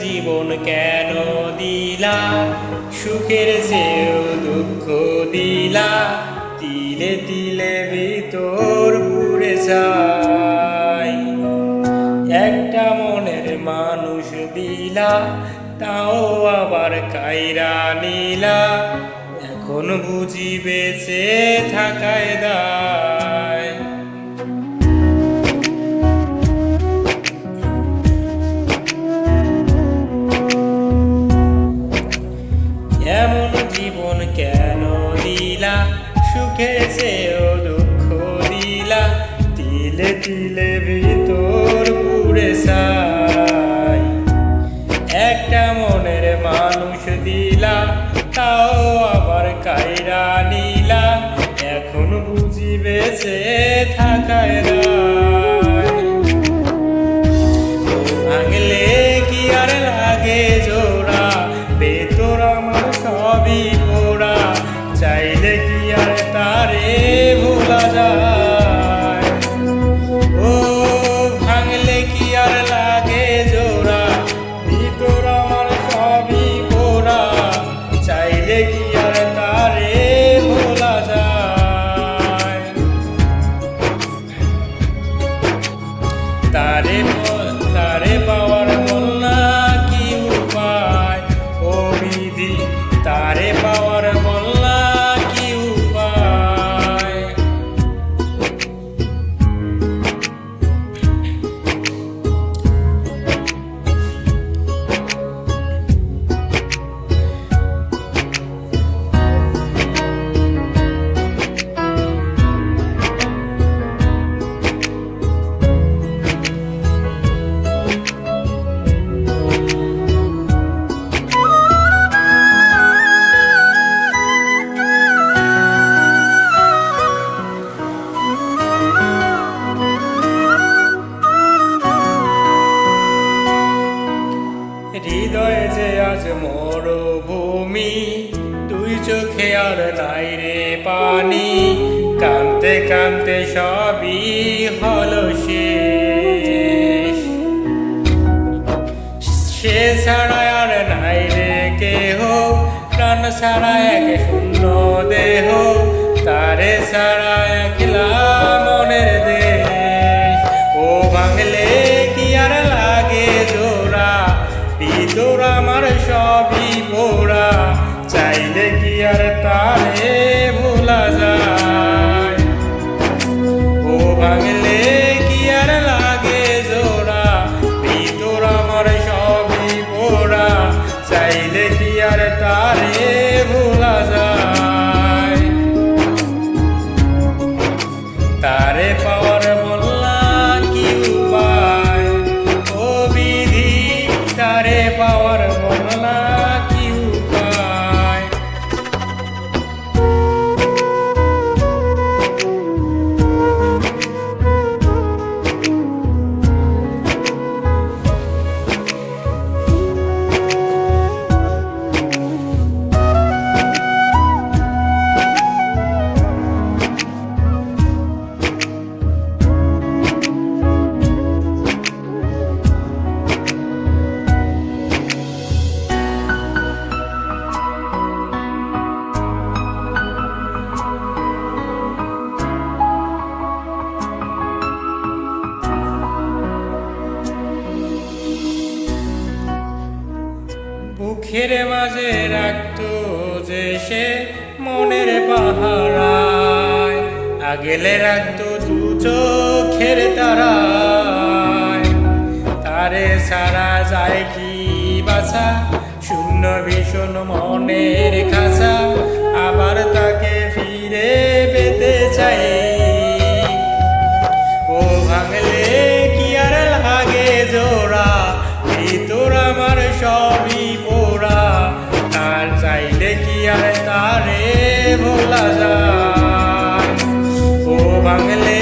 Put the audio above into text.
জীবন কেন দিলা? সুখের চেয়েও দুঃখ দিলা। তিলে তিলে ভিতর পুরে যায়। একটা মনের মানুষ দিলা, তাও আবার কাইরা নিলা। এখন বুঝি বেঁচে থাকায় দায়। সেও দুঃখ দিলা। তিলে তিলে ভিতর পুরে সাই একটা মনের মানুষ দিলা, তাও আবার কাইরা নিলা। এখন বুঝি বেঁচে থাকায় দায় আর তারে ভোলা যায়? ও, ভাঙলে কি লাগে জোড়া? ভিতর আমার সবই চাইলে কি তারে ভোলা যায়? তারে মরুভূমি তুই চোখে আর নাই রে পানি। কানতে কানতে সবই হলো সে ছাড়া আর নাই রে কেহ, প্রাণ ছাড়া এক শূন্য দেহ। তারে ছাড়া একলা কি আর তারে ভোলা যায়? ও ভাঙলে কি আর লাগে জোড়া? ভিতর আমার সবই পোড়া। চাইলে কি আর তারে ভোলা যায়? তারে পাওয়ার বললা কি বুকের মাঝে রাখত যে সে মনের পাহারায়। আগেলে রাখত দু চোখের তারায়। তারে সারা যায় কি বাসা শূন্য ভীষণ মনের খাসা ভোলা যায়। ও ভাঙলে